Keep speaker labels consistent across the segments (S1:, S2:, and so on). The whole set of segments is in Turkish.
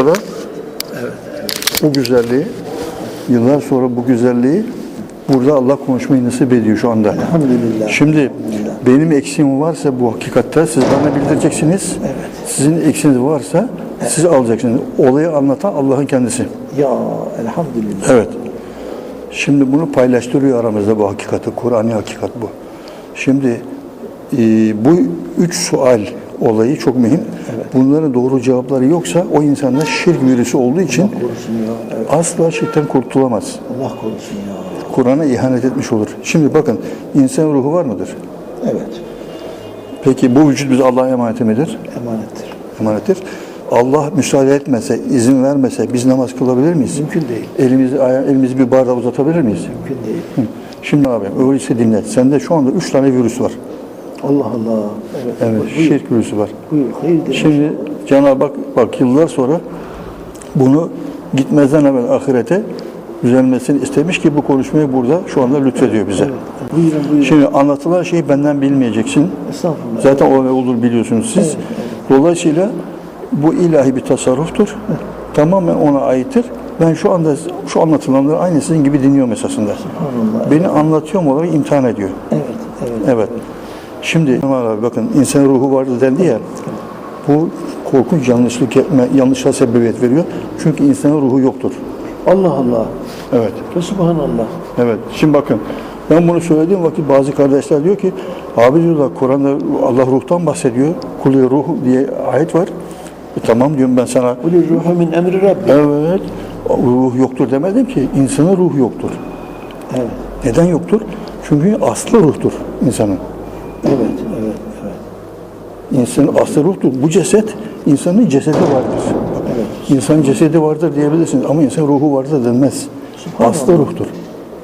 S1: sonra bu güzelliği, yıllar sonra bu güzelliği burada Allah konuşmayı nasip ediyor şu anda.
S2: Elhamdülillah.
S1: Şimdi benim eksiğim varsa bu hakikatte siz bana bildireceksiniz. Sizin eksiğiniz varsa siz alacaksınız. Olayı anlatan Allah'ın kendisi.
S2: Ya elhamdülillah.
S1: Evet. Şimdi bunu paylaştırıyor aramızda bu hakikati. Kur'an'ı hakikat bu. Şimdi e, bu üç sual olayı çok mühim. Bunların doğru cevapları yoksa o insanda şirk virüsü olduğu için
S2: Korusun ya. Evet,
S1: asla şirkten kurtulamaz.
S2: Allah korusun ya.
S1: Kur'an'a ihanet etmiş olur. Şimdi bakın insan ruhu var mıdır?
S2: Evet.
S1: Peki bu vücut bize Allah'a emanet midir?
S2: Emanettir.
S1: Emanettir. Allah müsaade etmese, izin vermese biz namaz kılabilir miyiz?
S2: Mümkün değil.
S1: Elimizi, elimizi bir bardağa uzatabilir miyiz?
S2: Mümkün değil.
S1: Hı. Şimdi abi öyleyse dinle. Sende şu anda üç tane virüs var.
S2: Allah Allah. Evet.
S1: Evet,
S2: Buyur.
S1: şirk virüsü var.
S2: Buyur.
S1: Şimdi Cenab-ı Hak bak yıllar sonra bunu gitmezden evvel ahirete düzelmesini istemiş ki bu konuşmayı burada şu anda lütfediyor bize.
S2: Buyurun buyurun.
S1: Şimdi anlatılan şeyi benden bilmeyeceksin.
S2: Estağfurullah.
S1: Zaten o olur biliyorsunuz siz. Dolayısıyla bu ilahi bir tasarruftur. Tamamen ona aittir. Ben şu anda şu anlatılanları aynı sizin gibi dinliyorum esasında. Beni anlatıyorum olarak imtihan ediyor.
S2: Evet. Evet.
S1: Evet. Şimdi abi bakın insan ruhu vardır dendi ya. Bu korkunç yanlışlık yapma, yanlışa sebebiyet veriyor. Çünkü insanın ruhu yoktur.
S2: Allah Allah.
S1: Evet.
S2: Ve subhanallah.
S1: Evet. Şimdi bakın ben bunu söylediğim vakit bazı kardeşler diyor ki abi diyorlar Kur'an'da Allah ruhtan bahsediyor. Kulu ruh diye ayet var. E, tamam diyorum ben sana.
S2: Kulü ruhu min emri Rabbi.
S1: Evet. Ruh yoktur demedim ki. İnsanın ruhu yoktur.
S2: Evet.
S1: Neden yoktur? Çünkü aslı ruhtur insanın.
S2: Evet. Evet. Evet.
S1: İnsanın aslı ruhtur. Bu ceset insanın cesedi vardır.
S2: Evet.
S1: İnsanın cesedi vardır diyebilirsiniz ama insan ruhu vardır denmez. Aslı ruhtur.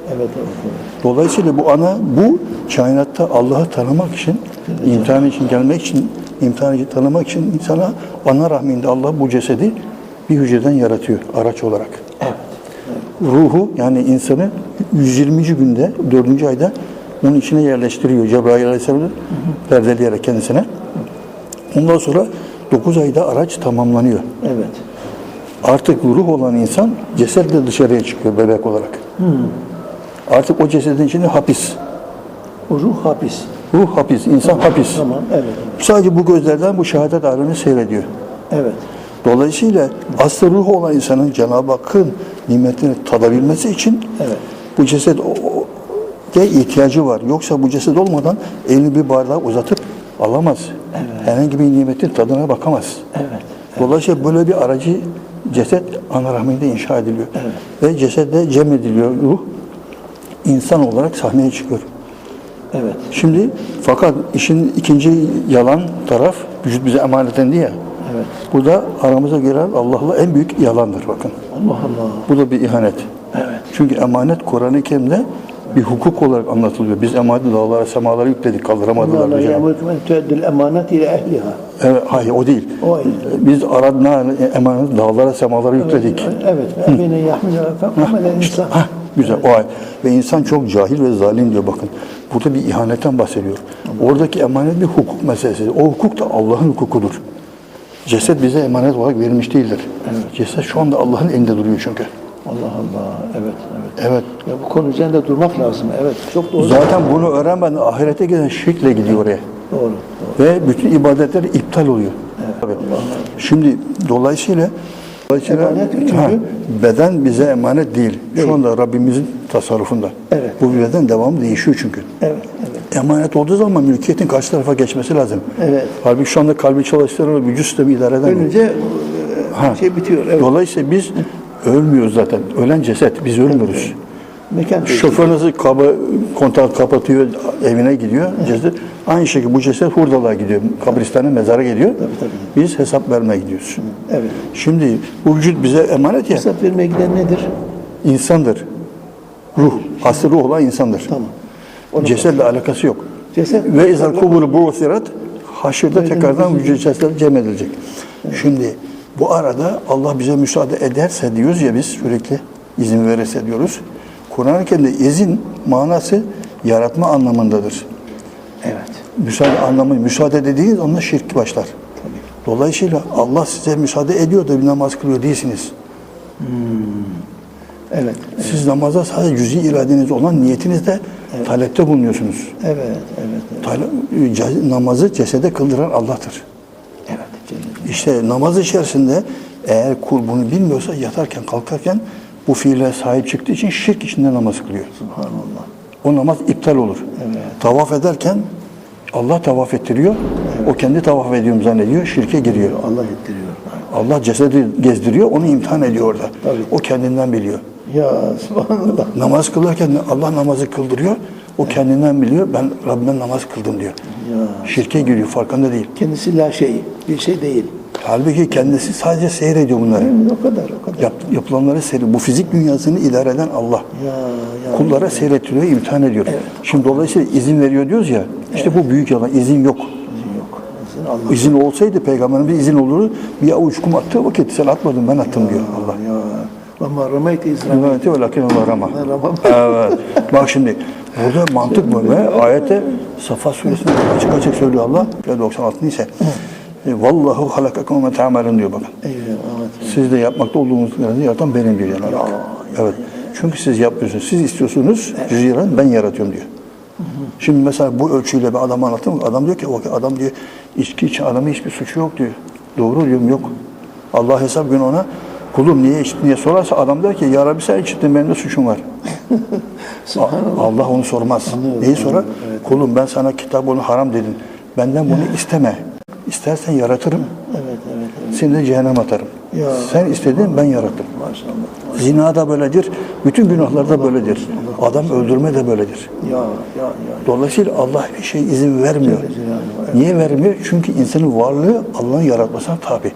S2: Evet. Evet. evet.
S1: Dolayısıyla bu ana bu kainatta Allah'ı tanımak için, imtihan için gelmek için, imtihan için tanımak için insana ana rahminde Allah bu cesedi bir hücreden yaratıyor araç olarak. Ruhu yani insanı 120. günde 4. ayda onun içine yerleştiriyor Cebrail Aleyhisselam'ı perdeleyerek kendisine. Ondan sonra 9 ayda araç tamamlanıyor.
S2: Evet.
S1: Artık ruh olan insan cesetle dışarıya çıkıyor bebek olarak. Artık o cesedin içinde hapis.
S2: O ruh hapis.
S1: Ruh hapis, insan hapis.
S2: Tamam. Evet.
S1: Sadece bu gözlerden bu şehadet alemini seyrediyor.
S2: Evet.
S1: Dolayısıyla aslı ruh olan insanın Cenab-ı Hakk'ın nimetini tadabilmesi için
S2: Evet.
S1: bu ceset o, o- de ihtiyacı var. Yoksa bu ceset olmadan elini bir bardağa uzatıp alamaz. Herhangi bir nimetin tadına bakamaz.
S2: Evet.
S1: Dolayısıyla böyle bir aracı ceset ana rahminde inşa ediliyor. Ve cesedle cem ediliyor ruh. insan olarak sahneye çıkıyor.
S2: Evet.
S1: Şimdi fakat işin ikinci yalan taraf vücut bize emanet edildi ya.
S2: Evet.
S1: Bu da aramıza giren Allah'la en büyük yalandır bakın.
S2: Allah Allah.
S1: Bu da bir ihanet.
S2: Evet.
S1: Çünkü emanet Kur'an-ı Kerim'de bir hukuk olarak anlatılıyor. Biz emaneti dağlara, semalara yükledik, kaldıramadılar.
S2: Allah
S1: bizi.
S2: ya'murukum en tu'addul emanet ile ehliha.
S1: Evet, hayır o değil.
S2: O ayrı.
S1: Biz aradna emaneti dağlara, semalara yükledik.
S2: Evet. Ebine yahmile fekamele insan.
S1: Güzel o ay. Ve insan çok cahil ve zalim diyor bakın. Burada bir ihanetten bahsediyor. Oradaki emanet bir hukuk meselesi. O hukuk da Allah'ın hukukudur. Ceset bize emanet olarak verilmiş değildir. Ceset şu anda Allah'ın elinde duruyor çünkü.
S2: Allah Allah. Evet. Evet.
S1: Evet.
S2: Ya bu konu üzerinde durmak lazım. Evet. Çok doğru.
S1: Zaten bunu öğrenmeden ahirete giden şirkle gidiyor oraya.
S2: Doğru. doğru.
S1: Ve bütün ibadetler iptal oluyor. Tabii. Şimdi dolayısıyla dolayısıyla ha, beden bize emanet değil.
S2: Değil.
S1: Şu anda Rabbimizin tasarrufunda.
S2: Evet.
S1: Bu beden devamlı değişiyor çünkü.
S2: Evet. Evet.
S1: Emanet olduğu zaman mülkiyetin karşı tarafa geçmesi lazım.
S2: Evet.
S1: Halbuki şu anda kalbi çalıştıran vücut sistemi idare edemiyor.
S2: Ölünce e,
S1: Ha.
S2: şey bitiyor. Evet.
S1: Dolayısıyla biz ölmüyoruz zaten. Ölen ceset. Biz ölmüyoruz.
S2: Mekan değişiyor.
S1: Şoför nasıl kaba, kontak kapatıyor, evine gidiyor. Ceset. Aynı şekilde bu ceset hurdalığa gidiyor. Kabristana, mezara gidiyor.
S2: Tabii, tabii.
S1: Biz hesap vermeye gidiyoruz.
S2: Evet.
S1: Şimdi bu vücut bize emanet ya.
S2: Hesap vermeye giden nedir?
S1: insandır. Ruh. Aslı ruh olan insandır.
S2: Tamam. Onu
S1: Cesetle alakası yok.
S2: Ceset-
S1: Ve izâ kuburu bu sirat haşırda tekrardan vücut cesetler cem edilecek. Şimdi bu arada Allah bize müsaade ederse diyoruz ya biz sürekli izin verirse diyoruz. Kur'an-ı Kerim'de izin manası yaratma anlamındadır.
S2: Evet.
S1: Müsaade anlamı müsaade dediğiniz onda şirk başlar. Dolayısıyla Allah size müsaade ediyor da bir namaz kılıyor değilsiniz.
S2: Evet.
S1: Siz namaza sadece cüzi iradeniz olan niyetinizde talepte bulunuyorsunuz.
S2: Evet, evet, evet.
S1: Tale- namazı cesede kıldıran Allah'tır.
S2: Evet.
S1: İşte namaz içerisinde eğer kul bunu bilmiyorsa yatarken kalkarken bu fiile sahip çıktığı için şirk içinde namaz kılıyor.
S2: Subhanallah.
S1: O namaz iptal olur. Tavaf ederken Allah tavaf ettiriyor. O kendi tavaf ediyorum zannediyor. Şirke giriyor.
S2: Allah ettiriyor.
S1: Allah cesedi gezdiriyor. Onu imtihan ediyor orada.
S2: Tabii.
S1: O kendinden biliyor.
S2: Ya subhanallah.
S1: Namaz kılarken Allah namazı kıldırıyor. O kendinden biliyor. Ben Rabbimden namaz kıldım diyor.
S2: Ya.
S1: Şirke giriyor. Farkında değil.
S2: Kendisi la şey, bir şey değil.
S1: Halbuki kendisi sadece seyrediyor bunları.
S2: O kadar, o kadar.
S1: Yap, yapılanları seyrediyor. Bu fizik dünyasını idare eden Allah.
S2: Ya, ya.
S1: Kullara seyrettiriyor, imtihan ediyor. Şimdi dolayısıyla izin veriyor diyoruz ya. İşte bu büyük yalan. İzin yok.
S2: İzin yok. İzin Allah.
S1: İzin olsaydı peygamberin bir izin olurdu. Bir avuç kum attığı vakit sen atmadın ben attım diyor Allah.
S2: Ya. Ve ma rameyte izrail.
S1: Rivayeti ve lakin Allah rama. Evet. Bak şimdi burada mantık bu. Ve ayette Safa suresinde açık açık söylüyor Allah. Ya 96 ise Vallahu halakakum ve ta'melun diyor bakın. Siz de yapmakta olduğunuzları yaratan benim diyor Cenab-ı Hak. Evet. Çünkü siz yapmıyorsunuz. Siz istiyorsunuz. Cüz'i yaran ben yaratıyorum diyor. Şimdi mesela bu ölçüyle bir adam anlattım. Adam diyor ki o adam diyor içki için adamın hiçbir suçu yok diyor. Doğru diyorum yok. Allah hesap günü ona kulum niye içtin diye sorarsa adam der ki ya Rabbi sen içtin benim de suçum var. Allah onu sormaz. Neyi sorar? Kulum ben sana kitap onu haram dedin. Benden bunu isteme. İstersen yaratırım.
S2: Evet, evet, evet.
S1: Seni de cehennem atarım.
S2: Ya.
S1: Sen istedin ben yarattım.
S2: Maşallah.
S1: Zina da böyledir. Bütün günahlar da böyledir. Adam öldürme de böyledir.
S2: Ya, ya, ya.
S1: Dolayısıyla Allah bir şey izin vermiyor. Niye vermiyor? Çünkü insanın varlığı Allah'ın yaratmasına tabi.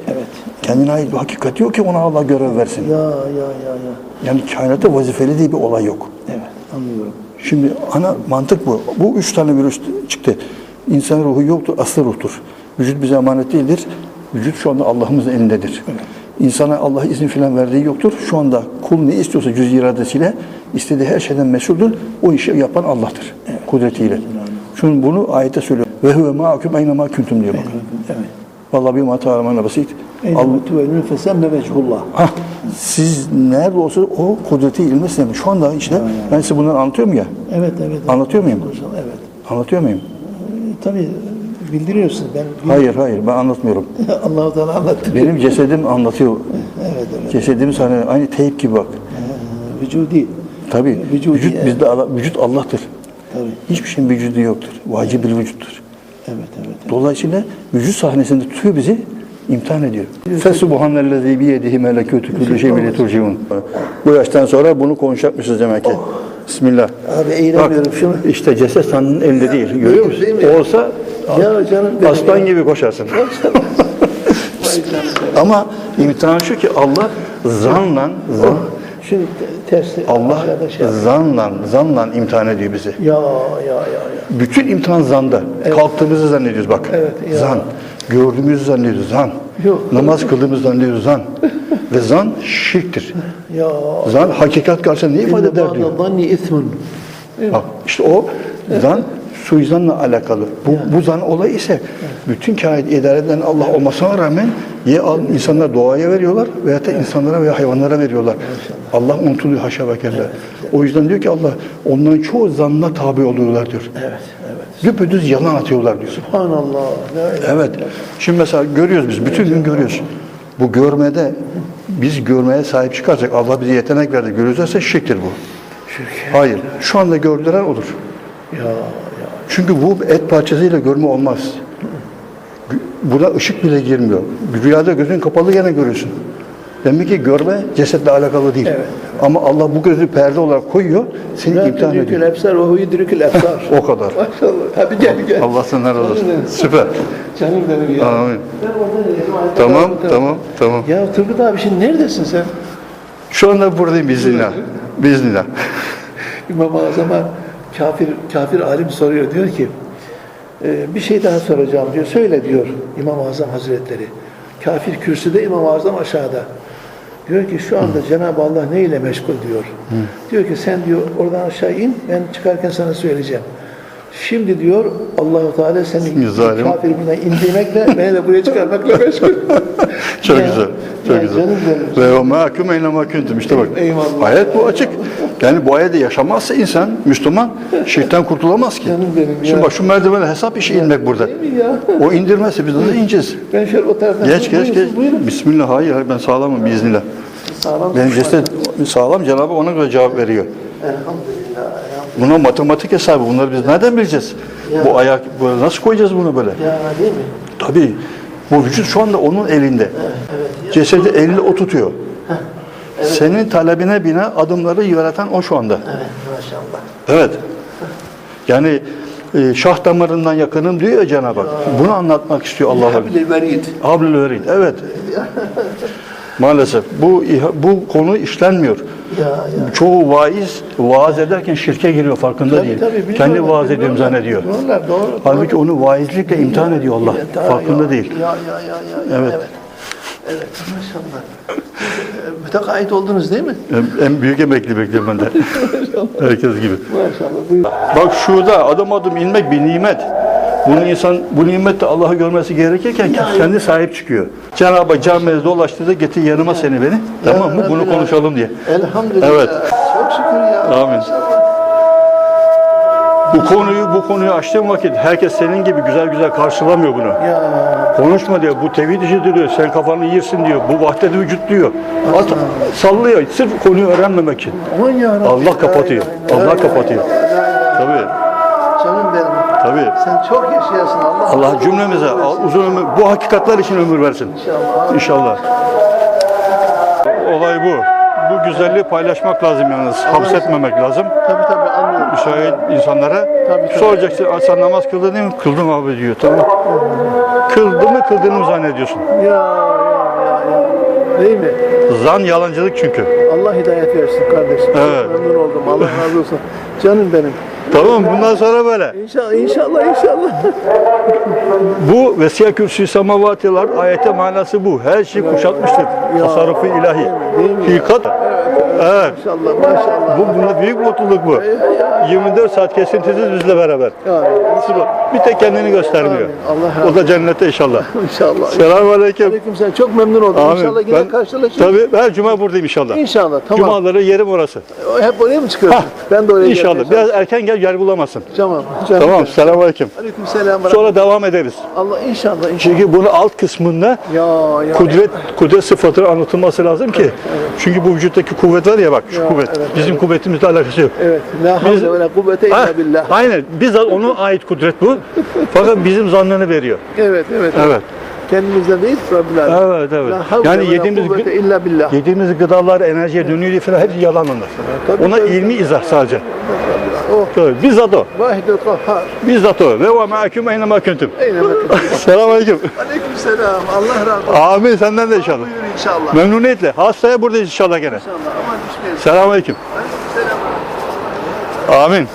S2: Evet.
S1: Kendine ait bir hakikati yok ki ona Allah görev versin.
S2: Ya, ya, ya, ya.
S1: Yani kainatta vazifeli diye bir olay yok.
S2: Evet, anlıyorum.
S1: Şimdi ana mantık bu. Bu üç tane virüs çıktı. İnsan ruhu yoktur, aslı ruhtur. Vücut bize emanet değildir. Vücut şu anda Allah'ımızın elindedir. İnsana Allah izin filan verdiği yoktur. Şu anda kul ne istiyorsa cüz iradesiyle istediği her şeyden mesuldür. O işi yapan Allah'tır. Kudretiyle. Çünkü bunu ayette söylüyor. Ve huve ma'akum ayne ma kuntum diyor bakın.
S2: Evet.
S1: Vallahi bir mata aramana basit. Hah, siz nerede olsa o kudreti ilmi size. Şu anda işte ben size bunları anlatıyorum ya.
S2: Evet, evet.
S1: Anlatıyor muyum?
S2: Evet.
S1: Anlatıyor muyum?
S2: Ee, Tabii bildiriyorsun. Ben
S1: Hayır hayır ben anlatmıyorum.
S2: Allah-u Teala anlattı.
S1: Benim cesedim anlatıyor.
S2: Evet, evet.
S1: Cesedim sana aynı teyp gibi bak.
S2: Ee, Vücudi.
S1: Tabii
S2: Vücudi,
S1: vücut
S2: evet.
S1: bizde Allah- vücut Allah'tır.
S2: Tabii.
S1: Hiçbir şeyin vücudu yoktur. Vacibil vücuttur.
S2: Evet, evet. evet.
S1: Dolayısıyla vücut sahnesinde tutuyor bizi imtihan ediyor. Fesubhanellezi biyedihi melekûtü kulli şeyin bile turciun. Bu yaştan sonra bunu konuşacakmışız demek ki. Bismillah.
S2: Abi eğleniyorum şunu.
S1: İşte ceset senin elinde değil. Görüyor musun? Olsa
S2: Ya canım
S1: aslan gibi koşarsın. Ama imtihan şu ki Allah zanla, zan,
S2: Şimdi te- tersi.
S1: Allah
S2: şey
S1: zanla, zanla imtihan ediyor bizi.
S2: Ya, ya, ya, ya.
S1: Bütün imtihan zanda. Kalktığımızı zannediyoruz bak.
S2: Evet, ya.
S1: Zan. Gördüğümüzü zannediyoruz zan.
S2: Yok.
S1: Namaz kıldığımızı zannediyoruz zan. Ve zan şirktir.
S2: Ya.
S1: Zan hakikat karşısında ne ifade eder diyor.
S2: Zanni ismun.
S1: Bak işte o zan suizanla alakalı. Bu, bu zan olayı ise bütün kainat idare eden Allah olmasına rağmen ya al- insanlar doğaya veriyorlar veya da insanlara veya hayvanlara veriyorlar. Allah unutuluyor haşa ve kella. O yüzden diyor ki Allah onların çoğu zanna tabi oluyorlar diyor.
S2: Evet, evet.
S1: Düpedüz yalan atıyorlar diyor.
S2: Subhanallah.
S1: Evet. Şimdi mesela görüyoruz biz, bütün gün görüyoruz. Bu görmede biz görmeye sahip çıkarsak Allah bize yetenek verdi. Görüyorsa şirktir bu. Hayır. Şu anda gördüler olur.
S2: Ya.
S1: Çünkü bu et parçasıyla görme olmaz. Buna ışık bile girmiyor. Rüyada gözün kapalı gene görüyorsun. Demek ki görme cesetle alakalı değil.
S2: Evet.
S1: Ama Allah bu gözü perde olarak koyuyor, seni
S2: La
S1: imtihan ediyor.
S2: hu yudrikül ebsar.
S1: O kadar.
S2: Maşallah. Hadi gel gel.
S1: Allah senden razı olsun. Süper.
S2: Canım benim ya.
S1: Amin.
S2: Ben
S1: Tamam, tamam, tamam.
S2: Ya Turgut abi şimdi neredesin sen?
S1: Şu anda buradayım biiznillah. Biiznillah.
S2: İmam-ı Azam'a kafir, kafir alim soruyor. Diyor ki "E, bir şey daha soracağım diyor. Söyle diyor İmam-ı Azam Hazretleri. Kafir kürsüde İmam-ı Azam aşağıda. Diyor ki şu anda Cenab-ı Allah ne ile meşgul diyor. Diyor ki sen diyor oradan aşağı in ben çıkarken sana söyleyeceğim. Şimdi diyor Allahu Teala seni
S1: Güzel.
S2: kafir buna indirmekle beni de buraya çıkarmakla meşgul.
S1: Çok
S2: Ya,
S1: güzel. Çok
S2: ya
S1: güzel. Ve o mahkum eyne mahkumtum. İşte bak.
S2: Eyvallah.
S1: Ayet bu açık. Yani bu ayette yaşamazsa insan, Müslüman şirkten kurtulamaz ki.
S2: Canım benim ya.
S1: Şimdi bak şu merdivene hesap işi inmek burada.
S2: Ya?
S1: O indirmezse biz nasıl ineceğiz?
S2: Ben şöyle o taraftan
S1: Geç geç geç.
S2: Buyurun.
S1: Bismillah hayır hayır ben sağlamım biiznillah.
S2: Sağlam.
S1: Benim ceset sağlam Cenab-ı ona göre cevap veriyor.
S2: Elhamdülillah.
S1: Buna matematik hesabı bunları biz nereden bileceğiz? Bu ayak böyle nasıl koyacağız bunu böyle?
S2: Ya değil mi?
S1: Tabii. Bu vücut şu anda onun elinde. Cesedi elinde o tutuyor. Senin talebine bine adımları yaratan o şu anda.
S2: Evet maşallah.
S1: Evet. Yani e, şah damarından yakınım diyor ya Cenab-ı Hak. Bunu anlatmak istiyor Allah Hak.
S2: Habil verid.
S1: Hablül verid. Evet. Maalesef bu bu konu işlenmiyor.
S2: Ya ya.
S1: Çoğu vaiz vaaz ederken şirke giriyor farkında değil.
S2: biliyorlar,
S1: Kendi vaaz ediyorum zannediyor.
S2: Biliyorlar doğru.
S1: Halbuki onu vaizlikle imtihan ediyor Allah.
S2: Ya,
S1: Farkında
S2: ya,
S1: değil.
S2: Ya ya ya ya. ya,
S1: Evet.
S2: Evet. Evet maşallah. Ee, Mütekait oldunuz değil mi?
S1: En, en büyük emekli bekliyorum ben de. Herkes gibi.
S2: Maşallah. Buyur.
S1: Bak şurada adım adım inmek bir nimet. Bunu insan bu nimette Allah'ı görmesi gerekirken kendi sahip çıkıyor. Cenab-ı Hak camiye dolaştırdı getir yanıma seni beni. Tamam mı? Bunu konuşalım diye.
S2: Elhamdülillah.
S1: Evet.
S2: Çok şükür ya.
S1: Amin. Bu konuyu bu konuyu açtığım vakit herkes senin gibi güzel güzel karşılamıyor bunu.
S2: Ya
S1: Konuşma diyor. Bu tevhid işidir diyor. Sen kafanı yersin diyor. Bu vahdet vücut diyor. At, sallıyor. Sırf konuyu öğrenmemek için. Allah kapatıyor. Allah kapatıyor. Tabii. Tabii.
S2: Sen çok yaşayasın Allah.
S1: Allah cümlemize uzun ömür, bu hakikatler için ömür versin.
S2: İnşallah.
S1: İnşallah. Olay bu. Bu güzelliği paylaşmak lazım yalnız. Hapsetmemek lazım.
S2: Tabii tabii anlıyorum.
S1: Müsait insanlara
S2: Tabii, tabii.
S1: soracaksın. "Aa, Sen namaz kıldın değil mi? Kıldım abi diyor. Tamam. Kıldı mı kıldığını mı zannediyorsun?
S2: Ya ya ya ya. Değil mi?
S1: Zan yalancılık çünkü.
S2: Allah hidayet versin kardeşim.
S1: Evet.
S2: Çok memnun oldum. Allah razı olsun. Canım benim.
S1: Tamam bundan sonra böyle.
S2: İnşallah inşallah inşallah.
S1: Bu Vesiye Kürsü Semavatiler ayete manası bu. Her şey kuşatmıştır. Tasarrufu ilahi. Hikat. Evet.
S2: Maşallah maşallah.
S1: Bu buna büyük mutluluk bu. 24 saat kesintisiz bizle beraber.
S2: Ya,
S1: Bir tek kendini göstermiyor.
S2: Allah
S1: O da cennette inşallah.
S2: inşallah.
S1: Selamun aleyküm.
S2: Aleyküm selam. Çok memnun oldum.
S1: Amin.
S2: İnşallah yine
S1: Ben-
S2: karşılaşırız.
S1: Tabii her cuma buradayım inşallah.
S2: İnşallah. Tamam.
S1: Cumaları yerim orası.
S2: Hep oraya mı çıkıyorsun? Ben de oraya
S1: İnşallah.
S2: gelmeye
S1: Biraz erken gel yer bulamazsın.
S2: Tamam. Canım.
S1: Tamam. Selamun aleyküm.
S2: Aleyküm selam.
S1: Sonra devam ederiz.
S2: Allah inşallah inşallah.
S1: Çünkü bunu alt kısmında
S2: Ya ya.
S1: kudret kudret sıfatı anlatılması lazım ki. Çünkü bu vücuttaki kuvvet var ya bak şu
S2: Ya,
S1: kuvvet.
S2: evet,
S1: Bizim kuvvetimizle alakası yok.
S2: Evet. La havle ve la kuvvete
S1: Ha,
S2: illa billah.
S1: aynen. Bizzat ona ait kudret bu. Fakat bizim zannını veriyor.
S2: Evet evet.
S1: Evet.
S2: Kendimizden değil Rabbil Alemin.
S1: Evet evet. Yani yediğimiz
S2: illa billah.
S1: yediğimiz gıdalar enerjiye dönüyor falan hepsi yalan onlar. Ona ilmi izah sadece. Tabii, bizzat o.
S2: Vahidul kahhar.
S1: Bizzat o. Ve ve ma'akum eyne ma kuntum.
S2: Eyne bakın.
S1: Selam aleyküm.
S2: Aleyküm selam. Allah razı olsun.
S1: Amin senden de inşallah.
S2: Buyurun inşallah.
S1: Memnuniyetle. Hastaya buradayız inşallah gene.
S2: İnşallah. Aman düşmeyelim.
S1: Selam aleyküm.
S2: Aleyküm selam.
S1: Amin.